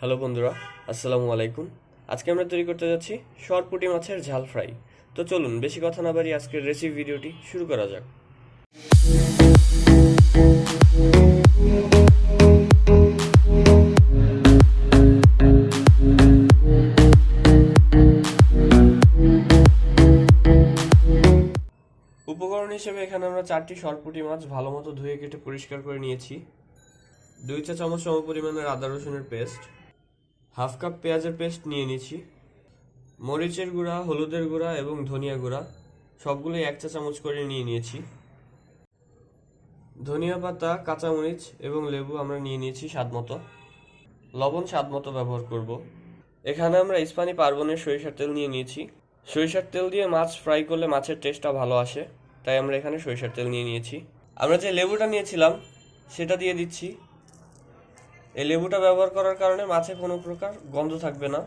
Hello বন্ধুরা, আসসালামু আলাইকুম। আজকে আমরা তৈরি করতে যাচ্ছি সরপুটি মাছের ঝাল ফ্রাই। তো চলুন, বেশি কথা না বাড়ি আজকের রেসিপি ভিডিওটি শুরু করা যাক। উপকরণ হিসেবে এখানে আমরা চারটি সরপুটি মাছ ভালো মতো ধুয়ে কেটে পরিষ্কার করে নিয়েছি। দুই চা চামচ সম পরিমাণের আদা রসুনের পেস্ট হাফ কাপ পেঁয়াজের পেস্ট নিয়ে নিয়েছি মরিচের গুঁড়া, হলুদের গুঁড়া এবং ধনিয়া গুঁড়া সবগুলোই এক চা চামচ করে নিয়ে নিয়েছি। ধনিয়া পাতা, কাঁচামরিচ এবং লেবু আমরা নিয়ে নিয়েছি স্বাদ মতো। লবণ স্বাদ মতো ব্যবহার করব। এখানে আমরা ইস্পানি পার্বনের সরিষার তেল নিয়ে নিয়েছি। সরিষার তেল দিয়ে মাছ ফ্রাই করলে মাছের টেস্টটা ভালো আসে, তাই আমরা এখানে সরিষার তেল নিয়ে নিয়েছি। আমরা যে লেবুটা নিয়েছিলাম, সেটা দিয়ে দিচ্ছি। এই লেবুটা ব্যবহার করার কারণে মাছে কোনো প্রকার গন্ধ থাকবে না।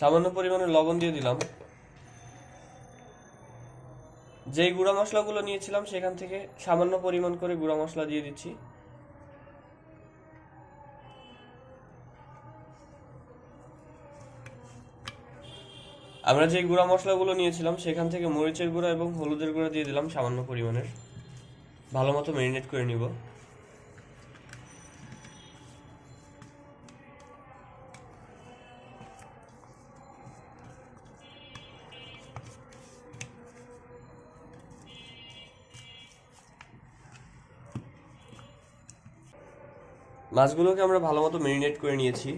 সামান্য পরিমাণে লবণ দিয়ে দিলাম। যেই গুঁড়া মশলাগুলো নিয়েছিলাম, সেখান থেকে সামান্য পরিমাণ করে গুঁড়া মশলা দিয়ে দিচ্ছি। আমরা যে গুঁড়া মশলাগুলো নিয়েছিলাম, সেখান থেকে মরিচের গুঁড়া এবং হলুদের গুঁড়া দিয়ে দিলাম সামান্য পরিমাণের। ভালো মতো ম্যারিনেট করে নিব। মাছগুলোকে আমরা ভালো মতো ম্যারিনেট করে নিয়েছি।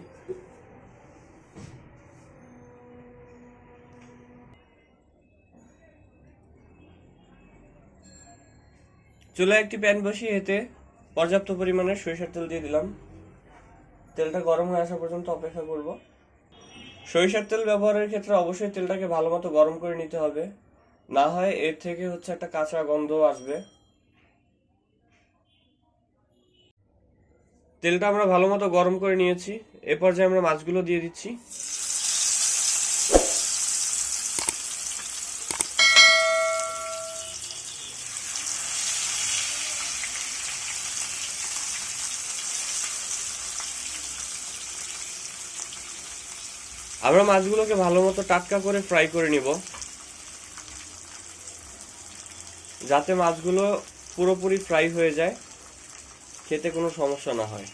চুলায় একটি প্যান বসিয়ে এতে পর্যাপ্ত পরিমাণের সরিষার তেল দিয়ে দিলাম। তেলটা গরম হয়ে আসা পর্যন্ত অপেক্ষা করব। সরিষার তেল ব্যবহারের ক্ষেত্রে অবশ্যই তেলটাকে ভালো মতো গরম করে নিতে হবে। না হয় এর থেকে হচ্ছে একটা কাঁচা গন্ধ আসবে। তেলটা আমরা ভালো মতো গরম করে নিয়েছি। এ পর্যায়ে আমরা মাছগুলো দিয়ে দিচ্ছি। আমরা মাছগুলোকে ভালো মতো টাটকা করে ফ্রাই করে নিব। যাতে মাছগুলো পুরোপুরি ফ্রাই হয়ে যায়, খেতে কোনো সমস্যা না হয়।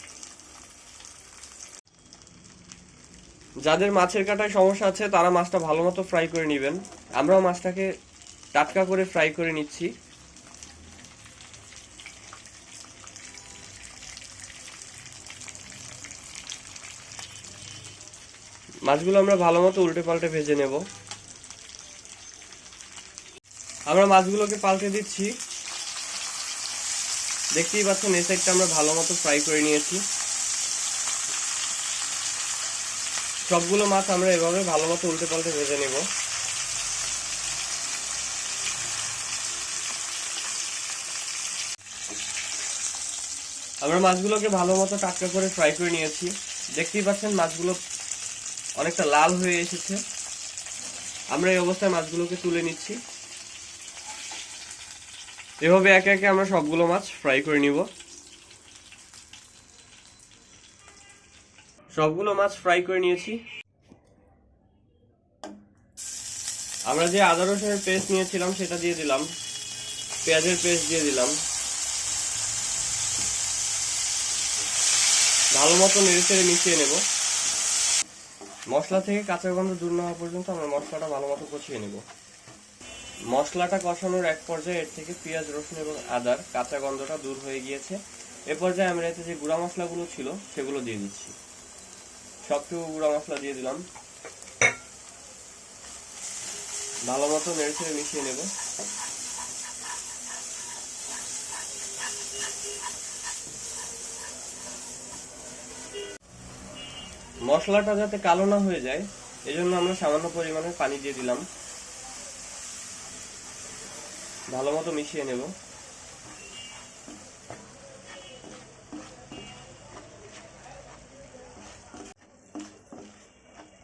যাদের মাছের কাটায় সমস্যা আছে, তারা মাছটা ভালো মতো ফ্রাই করে নেবেন। আমরাও মাছটাকে টাটকা করে ফ্রাই করে নিচ্ছি। মাছগুলো আমরা ভালো মতো উল্টে পাল্টে ভেজে নেব। আমরা মাছগুলোকে পাল্টে দিচ্ছি। দেখতেই পাচ্ছেন, এই সাইডটা আমরা ভালো মতো ফ্রাই করে নিয়েছি। সবগুলো মাছ আমরা এভাবে ভালো মতো উল্টে পাল্টে ভেজে নেব। আমরা মাছগুলোকে ভালো মতো টাটকা করে ফ্রাই করে নিয়েছি। দেখতেই পাচ্ছেন, মাছগুলো অনেকটা লাল হয়ে এসেছে। আমরা এই অবস্থায় মাছগুলোকে তুলে নিচ্ছি। এভাবে একে একে আমরা সবগুলো মাছ ফ্রাই করে নিব। সবগুলো মাছ ফ্রাই করে নিয়েছি। আমরা যে আদা রসুনের পেস্ট নিয়েছিলাম, সেটা দিয়ে দিলাম। পেঁয়াজের পেস্ট দিয়ে দিলাম। ভালো মতো নেড়ে চেড়ে মিশিয়ে নেব। মশলা থেকে কাঁচা গন্ধ দূর না হওয়া পর্যন্ত আমরা মশলাটা ভালো মতো কষিয়ে নেব। মশলাটা কষানোর এক পর্যায়ে এর থেকে পেঁয়াজ, রসুন এবং আদার কাঁচা গন্ধটা দূর হয়ে গিয়েছে। এ পর্যায়ে আমরা এতে যে গুঁড়া মশলাগুলো ছিল, সেগুলো দিয়ে দিচ্ছি। সবটুকু গুঁড়া মশলা দিয়ে দিলাম। ভালো মতো নেড়ে মিশিয়ে নেব। মশলাটা যাতে কালো না হয়ে যায়, এজন্য আমরা সামান্য পরিমাণে পানি দিয়ে দিলাম। ভালো মতো মিশিয়ে নেব।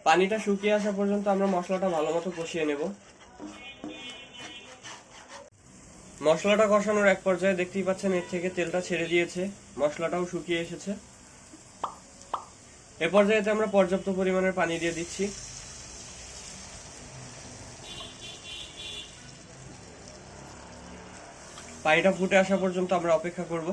পানিটা শুকিয়ে আসা পর্যন্ত আমরা মশলাটা ভালো মতো কষিয়ে নেব। মশলাটা কষানোর এক পর্যায়ে দেখতেই পাচ্ছেন, এর থেকে তেলটা ছেড়ে দিয়েছে। মশলাটাও শুকিয়ে এসেছে। এ পর্যায়েতে আমরা পর্যাপ্ত পরিমাণের পানি দিয়ে দিচ্ছি। পানিটা ফুটে আসা পর্যন্ত আমরা অপেক্ষা করব।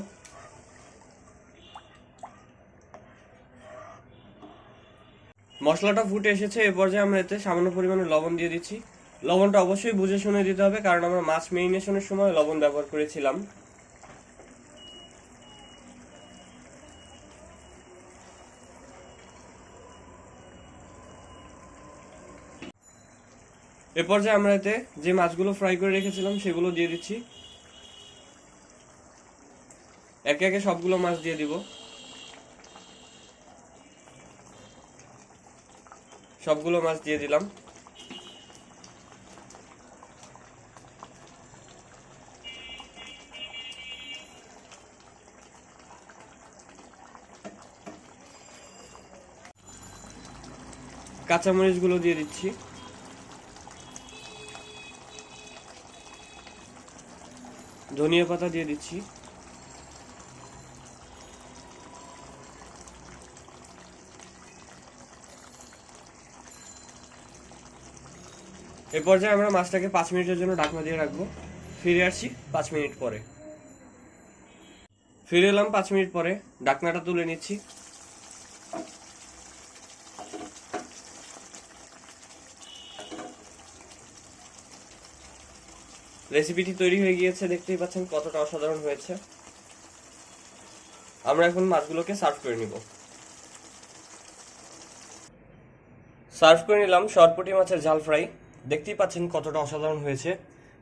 মশলাটা ফুটে এসেছে, এ পর্যায়ে আমরা এতে সামান্য পরিমাণে লবণ দিয়ে দিচ্ছি। লবণটা অবশ্যই বুঝে শুনে দিতে হবে, কারণ আমরা মাছ মেরিনেশনের সময় লবণ ব্যবহার করেছিলাম। এ পর্যায়ে আমরা এতে যে মাছগুলো ফ্রাই করে রেখেছিলাম, সেগুলো দিয়ে দিচ্ছি। একে একে সবগুলো মাছ দিয়ে দিব। সবগুলো মাছ দিয়ে দিলাম। কাঁচামরিচগুলো দিয়ে দিচ্ছি। ধনিয়া পাতা দিয়ে দিচ্ছি। এ পর্যায়ে আমরা মাছটাকে পাঁচ মিনিটের জন্য ঢাকনা দিয়ে রাখব। ফিরে আসছি পাঁচ মিনিট পরে। ফিরে এলাম পাঁচ মিনিট পরে। ঢাকনাটা তুলে নিচ্ছি। রেসিপিটি তৈরি হয়ে গিয়েছে, দেখতেই পাচ্ছেন কতটা অসাধারণ হয়েছে। আমরা এখন মাছগুলোকে সার্ভ করে নিব। সার্ভ করে নিলাম সরপুটি মাছের ঝাল ফ্রাই দেখতেই পাচ্ছেন কতটা অসাধারণ হয়েছে।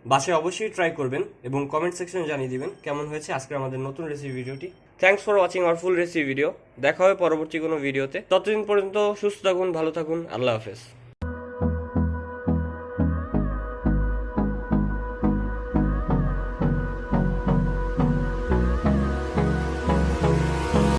বাসে অবশ্যই ট্রাই করবেন এবং কমেন্ট সেকশনে জানিয়ে দিবেন কেমন হয়েছে আজকে আমাদের নতুন রেসিপি ভিডিওটি। Thanks for watching our full recipe video দেখা হবে পরবর্তী কোনো ভিডিওতে ততদিন পর্যন্ত সুস্থ থাকুন, ভালো থাকুন, আল্লাহ হাফেজ।